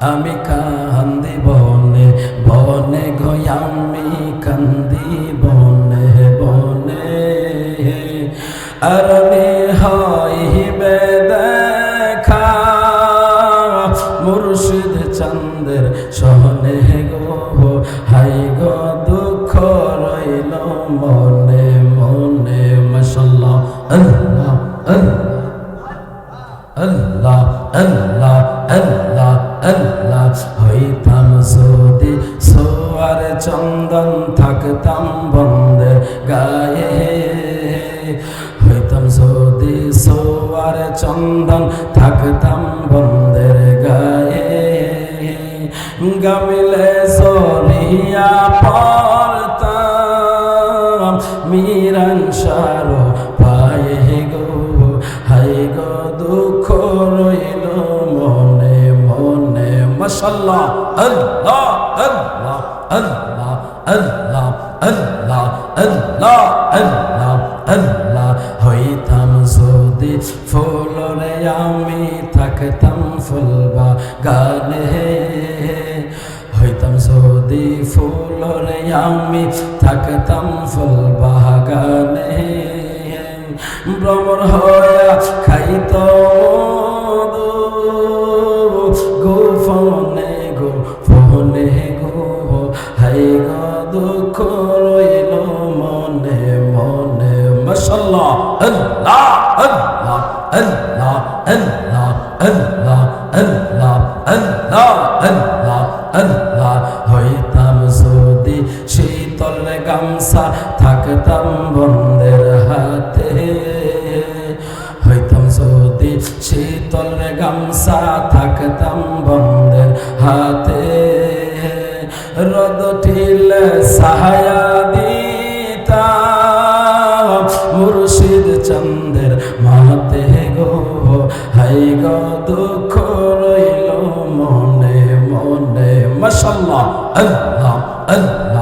আমি কান্দি বনে বনে গয়ামি কান্দি বনে বনে। আরনি হইবে দেখা, মুর্শিদ চন্দের সহনে গো, হাই গো দুঃখ রইল মনে মনে, মশাল্লাহ। আল্লাহ আল্লাহ আল্লাহ। চন্দন থাকতাম বন্দে গায়ে। হইতাম সৌদি সোয়ার চন্দন থাকতাম বন্দের গায়ে। গামিলে সরিয়া পড়তাম, মিরান সারো পায়ে গো হাই গো দুঃখ রইল মনে মনে। মশাল্লাহ, আল্লাহ আল্লাহ। আল্লাহ আল্লাহ আল্লাহ আল্লাহ আল্লাহ আল্লাহ। হইতাম যদি ফুলরে আমি থাকতাম ফুলবা গানে। হইতাম যদি ফুলরে আমি থাকতাম ফুল বাগানে ভ্রমণ হইয়া খাইত গোফনে হাই গো দুঃখ রইল মনে মনে। মশাল্লাহ আল্লাহ আল্লাহ আল্লাহ আল্লাহ আল্লাহ আল্লাহ আল্লাহ আল্লাহ আল্লাহ। হইতাম যদি শীতল গামছা, থাকতাম বন্ধের হাতে। হইতাম যদি শীতল গামছা, থাকতাম বন্ধের হাতে। রদ ঠিল সাহায়া দিতা মুর্শিদ চন্দের মাতে গো হাই গো দুঃখ রইল মনে মনে। মশাল্লাহ, আল্লাহ আল্লাহ।